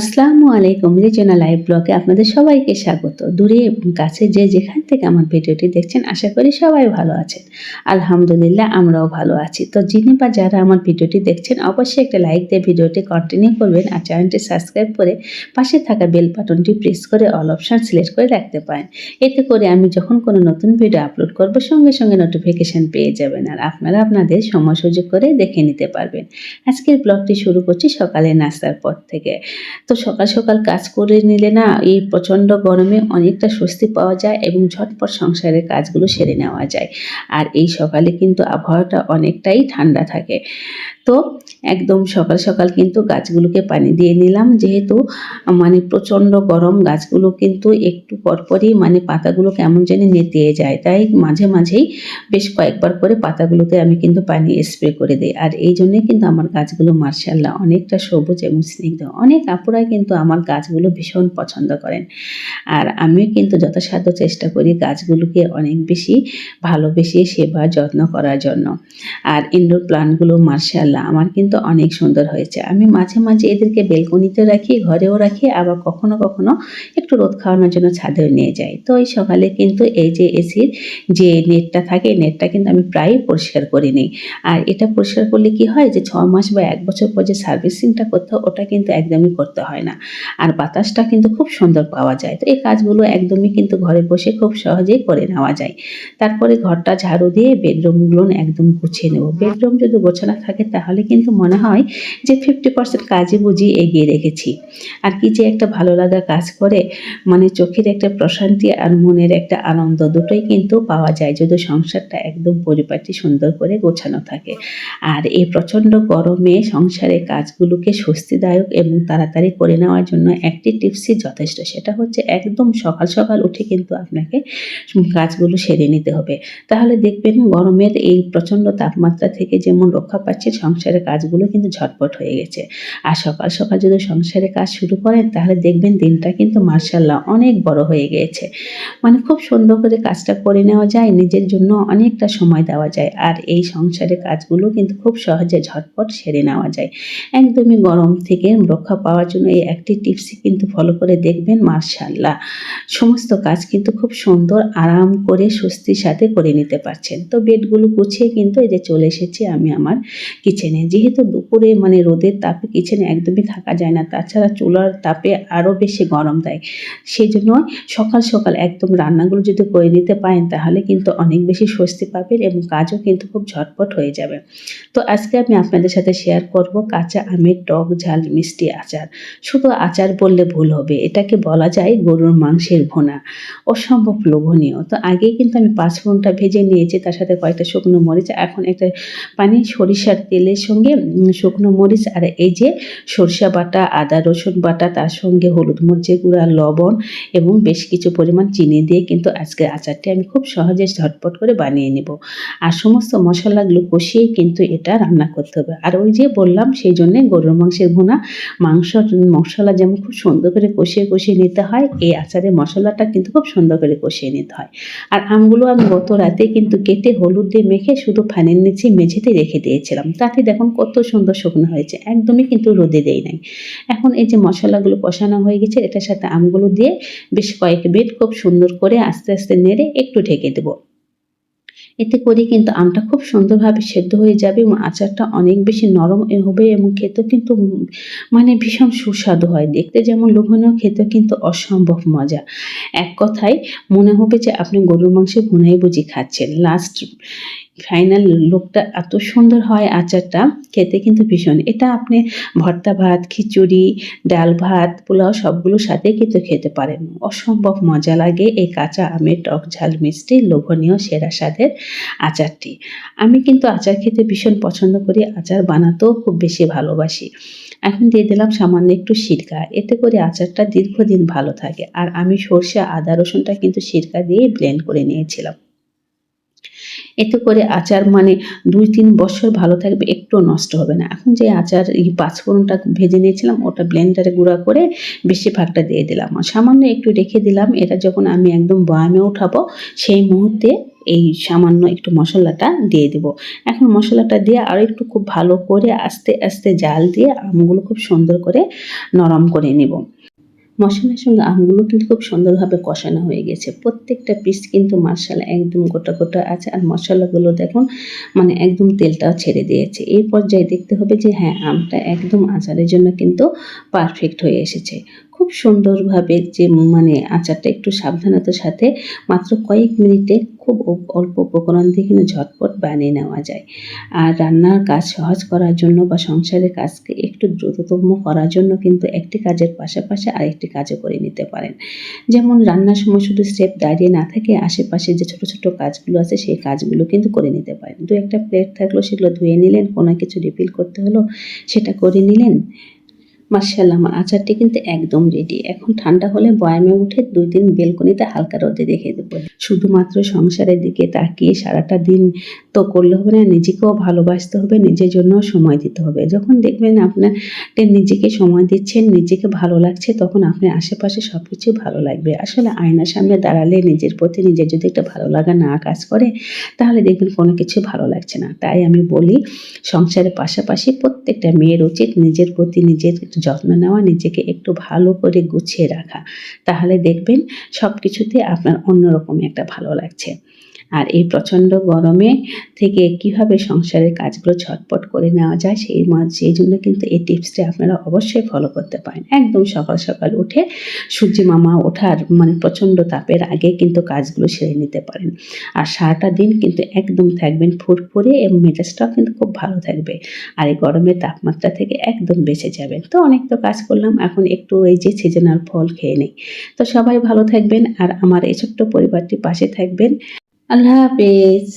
আসসালামু আলাইকুম রিজনা লাইভ ব্লগে আপনাদের সবাইকে স্বাগত। দূরে এবং কাছে যে যেখান থেকে আমার ভিডিওটি দেখছেন, আশা করি সবাই ভালো আছেন। আলহামদুলিল্লাহ, আমরাও ভালো আছি। তো যিনি বা যারা আমার ভিডিওটি দেখছেন, অবশ্যই একটা লাইক দিয়ে ভিডিওটি কন্টিনিউ করবেন আর চ্যানেলটি সাবস্ক্রাইব করে পাশে থাকা বেল বাটনটি প্রেস করে অল অপশান সিলেক্ট করে রাখতে পারেন। এতে করে আমি যখন কোনো নতুন ভিডিও আপলোড করব, সঙ্গে সঙ্গে নোটিফিকেশান পেয়ে যাবেন আর আপনারা আপনাদের সময় সুযোগ করে দেখে নিতে পারবেন। আজকের ব্লগটি শুরু করছি সকালে নাস্তার পর থেকে। তো সকাল সকাল কাজ করে নিলে না এই প্রচণ্ড গরমে অনেকটা স্বস্তি পাওয়া যায় এবং ঝটপট সংসারের কাজগুলো সেরে নেওয়া যায়। আর এই সকালে কিন্তু আবহাওয়াটা অনেকটাই ঠান্ডা থাকে। তো একদম সকাল সকাল কিন্তু গাছগুলোকে পানি দিয়ে নিলাম যেহেতু মানে প্রচণ্ড গরম, গাছগুলো কিন্তু একটু পরপরই মানে পাতাগুলো কেমন জানি নেতিয়ে যায়। তাই মাঝে মাঝেই বেশ কয়েকবার করে পাতাগুলোতে আমি কিন্তু পানি স্প্রে করে দিই। আর এই জন্যই কিন্তু আমার গাছগুলো মার্শাল্লাহ অনেকটা সবুজ এবং স্নিগ্ধ। অনেক আপুরাই কিন্তু আমার গাছগুলো ভীষণ পছন্দ করেন। আর আমিও কিন্তু যথাসাধ্য চেষ্টা করি গাছগুলোকে অনেক বেশি ভালোবেসে সেবা যত্ন করার জন্য। আর ইনডোর প্লান্টগুলো মার্শাল্লাহ আমার কিন্তু অনেক সুন্দর হয়েছে। আমি মাঝে মাঝে এদেরকে বেলকনিতে রাখি, ঘরেও রাখি, আবার কখনো কখনো একটু রোদ খাওয়ানোর জন্য ছাদেও নিয়ে যাই। তো এই সকালে কিন্তু এই যে এসির যে নেটটা থাকে নেটটা কিন্তু আমি প্রায় পরিষ্কার করি নিই আর এটা পরিষ্কার করলে কি হয় যে, ছ মাস বা এক বছর পর যে সার্ভিসিংটা করতে ওটা কিন্তু একদমই করতে হয় না। আর বাতাসটা কিন্তু খুব সুন্দর পাওয়া যায়। তো এই কাজগুলো একদমই কিন্তু ঘরে বসে খুব সহজেই করে নেওয়া যায়। তারপরে ঘরটা ঝাড়ু দিয়ে বেডরুমগুলো একদম গুছিয়ে নেব। বেডরুম যদি গোছানো থাকে তাহলে কিন্তু মনে হয় যে ফিফটি পার্সেন্ট কাজই বুঝি এগিয়ে রেখেছি। আর কি যে একটা ভালো লাগা কাজ করে মানে চোখের একটা প্রশান্তি আর মনের একটা আনন্দ দুটোই কিন্তু পাওয়া যায় যদি সংসারটা একদম পরিপাটি সুন্দর করে গোছানো থাকে। আর এই প্রচণ্ড গরমে সংসারের কাজগুলোকে স্বস্তিদায়ক এবং তাড়াতাড়ি করে নেওয়ার জন্য একটি টিপসই যথেষ্ট। সেটা হচ্ছে একদম সকাল সকাল উঠে কিন্তু আপনাকে কাজগুলো সেরে নিতে হবে। তাহলে দেখবেন গরমের এই প্রচণ্ড তাপমাত্রা থেকে যেমন রক্ষা পাচ্ছে, সংসারের কাজগুলো কিন্তু ঝটপট হয়ে গেছে। আর সকাল সকাল যদি সংসারের কাজ শুরু করেন, তাহলে দেখবেন দিনটা কিন্তু মার্শাল্লাহ অনেক বড় হয়ে গিয়েছে। মানে খুব সুন্দর করে কাজটা করে নেওয়া যায়, নিজের জন্য অনেকটা সময় দেওয়া যায়। আর এই সংসারের কাজগুলো কিন্তু খুব সহজে ঝটপট সেরে নেওয়া যায়। একদমই গরম থেকে রক্ষা পাওয়ার জন্য এই একটি টিপসই কিন্তু ফলো করে দেখবেন মার্শাল্লাহ সমস্ত কাজ কিন্তু খুব সুন্দর, আরাম করে স্বস্তির সাথে করে নিতে পারছেন। তো বেডগুলো গুছিয়ে কিন্তু এই যে চলে এসেছি আমি আমার কিচেনে যেহেতু দুপুরে মানে রোদের তাপে কিচেনে একদমই থাকা যায় না, তাছাড়া চুলার তাপে আরও বেশি গরম দেয়। সেই জন্য সকাল সকাল একদম রান্নাগুলো যদি করে নিতে পারেন, তাহলে কিন্তু অনেক বেশি স্বস্তি পাবেন এবং কাজও কিন্তু খুব ঝটপট হয়ে যাবে। তো আজকে আমি আপনাদের সাথে শেয়ার করব কাঁচা আমের টক ঝাল মিষ্টি আচার। শুধু আচার বললে ভুল হবে, এটাকে বলা যায় গরুর মাংসের ভোনা। অসম্ভব লোভনীয়। তো আগে কিন্তু আমি পাঁচ পাঁচফোড়নটা ভেজে নিয়েছি, তার সাথে কয়েকটা শুকনো মরিচ, এখন একটা পানি সরিষার তেলের সঙ্গে শুকনো মরিচ আর এই যে সরষা বাটা, আদা, রসুন বাটা, তার সঙ্গে হলুদ মরিচের গুঁড়া, লবণ এবং বেশ কিছু পরিমাণ চিনি দিয়ে কিন্তু আজকে আচারটি আমি খুব সহজে ঝটপট করে বানিয়ে নেব। আর সমস্ত মশলাগুলো কষিয়ে কিন্তু এটা রান্না করতে হবে। আর ওই যে বললাম, সেই জন্যে গরুর মাংসের ভুনা মাংস মশলা যেমন খুব সুন্দর করে কষিয়ে কষিয়ে নিতে হয়, এই আচারের মশলাটা কিন্তু খুব সুন্দর করে কষিয়ে নিতে হয়। আর আমগুলো আমি গত রাতে কিন্তু কেটে হলুদ দিয়ে মেখে শুধু ফ্যানের নিচে মেঝেতে রেখে দিয়েছিলাম। তাতে দেখুন কত সুন্দর শুকনো হয়েছে, একদমই কিন্তু রোদে দেই নাই। এখন এই যে মশলাগুলো কষানো হয়ে গেছে, এটার সাথে আমগুলো দিয়ে বেশ কয়েক বেড খুব সুন্দর করে আস্তে আস্তে নেড়ে একটু ঢেকে দেবো। এতে করে কিন্তু আমটা খুব সুন্দরভাবে সেদ্ধ হয়ে যাবে এবং আচারটা অনেক বেশি নরম হবে এবং খেতেও কিন্তু মানে ভীষণ সুস্বাদু হয়। দেখতে যেমন লোভনীয় খেতে কিন্তু অসম্ভব মজা। এক কথায় মনে হবে যে আপনি গরুর মাংসের ভুনাই বুঝি খাচ্ছেন। লাস্ট ফাইনাল লুকটা এত সুন্দর হয় আচারটা, খেতে কিন্তু ভীষণ। এটা আপনি ভর্তা ভাত, খিচুড়ি, ডাল ভাত, পোলাও সবগুলোর সাথে কিন্তু খেতে পারেন। অসম্ভব মজা লাগে এই কাঁচা আমের টক ঝাল মিষ্টি, লোভনীয়, সেরা স্বাদের আচারটি। আমি কিন্তু আচার খেতে ভীষণ পছন্দ করি, আচার বানাতেও খুব বেশি ভালোবাসি। এখন দিয়ে দিলাম সামান্য একটু সিরকা, এতে করে আচারটা দীর্ঘদিন ভালো থাকে। আর আমি সর্ষে, আদা, রসুনটা কিন্তু সিরকা দিয়ে ব্লেন্ড করে নিয়েছিলাম। এতে করে আচার মানে দুই তিন বছর ভালো থাকবে একটু নষ্ট হবে না। এখন যে আচার, এই পাঁচফোড়নটা ভেজে নিয়েছিলাম, ওটা ব্লেন্ডারে গুঁড়া করে বেশিরভাগটা দিয়ে দিলাম। সামান্য একটু রেখে দিলাম, এটা যখন আমি একদম বয়ামে উঠাবো, সেই মুহূর্তে এই সামান্য একটু মশলাটা দিয়ে দিব। এখন মশলাটা দিয়ে আরও একটু খুব ভালো করে আস্তে আস্তে জাল দিয়ে আমগুলো খুব সুন্দর করে নরম করে নেব। মশলার সঙ্গে আমগুলো কিন্তু খুব সুন্দরভাবে কষানো হয়ে গেছে। প্রত্যেকটা পিস কিন্তু মশলা একদম গোটা গোটা আছে। আর মশলাগুলো দেখুন মানে একদম তেলটাও ছেড়ে দিয়েছে। এই পর্যায়ে দেখতে হবে যে হ্যাঁ আমটা একদম আচারের জন্য কিন্তু পারফেক্ট হয়ে এসেছে। খুব সুন্দরভাবে যে মানে আচারটা একটু সাবধানতার সাথে মাত্র কয়েক মিনিটে খুব অল্প- উপকরণ দিয়ে কিন্তু ঝটপট বানিয়ে নেওয়া যায়। আর রান্নার কাজ সহজ করার জন্য বা সংসারের কাজকে একটু দ্রুততম করার জন্য কিন্তু একটি কাজের পাশাপাশি আরেকটি কাজও করে নিতে পারেন। যেমন রান্নার সময় শুধু স্টেপ দাঁড়িয়ে না থাকে, আশেপাশে যে ছোট ছোট কাজগুলো আছে সেই কাজগুলো কিন্তু করে নিতে পারেন। দু একটা প্লেট থাকল সেগুলো ধুয়ে নিলেন, কোনো কিছু রিফিল করতে হলো সেটা করে নিলেন মার্শাল্লাহ আমার আচারটি কিন্তু একদম রেডি এখন ঠান্ডা হলে বয়ামে উঠে দুই দিন বেলকনিতে হালকা রোদে রেখে দেবো। শুধুমাত্র সংসারের দিকে তাকিয়ে সারাটা দিন তো করলে হবে না, নিজেকেও ভালোবাসতে হবে, নিজের জন্য সময় দিতে হবে। যখন দেখবেন আপনার নিজেকে সময় দিচ্ছেন, নিজেকে ভালো লাগছে, তখন আপনার আশেপাশে সব কিছু ভালো লাগবে। আসলে আয়নার সামনে দাঁড়ালে নিজের প্রতি নিজের যদি একটা ভালো লাগা না কাজ করে, তাহলে দেখবেন কোনো কিছু ভালো লাগছে না। তাই আমি বলি, সংসারের পাশাপাশি প্রত্যেকটা মেয়ের উচিত নিজের প্রতি নিজের যত্ন নেওয়া, নিজেকে একটু ভালো করে গুছিয়ে রাখা। তাহলে দেখবেন সব কিছুতে আপনার অন্যরকম একটা ভালো লাগছে। আর এই প্রচণ্ড গরমে থেকে কীভাবে সংসারের কাজগুলো ঝটপট করে নেওয়া যায় সেই সেই জন্য কিন্তু এই টিপসটি আপনারা অবশ্যই ফলো করতে পারেন। একদম সকাল সকাল উঠে সূর্য মামা ওঠার মানে প্রচণ্ড তাপের আগে কিন্তু কাজগুলো সেরে নিতে পারেন। আর সারাটা দিন কিন্তু একদম থাকবেন ফুরফুরে এবং মেজাজটাও কিন্তু খুব ভালো থাকবে। আর এই গরমের তাপমাত্রা থেকে একদম বেঁচে যাবেন। তো অনেক তো কাজ করলাম, এখন একটু এই যে সিজনাল ফল খেয়ে নেই। তো সবাই ভালো থাকবেন আর আমার এই ছোট্ট পরিবারটি পাশে থাকবেন। আল্লাহ হাফেজ।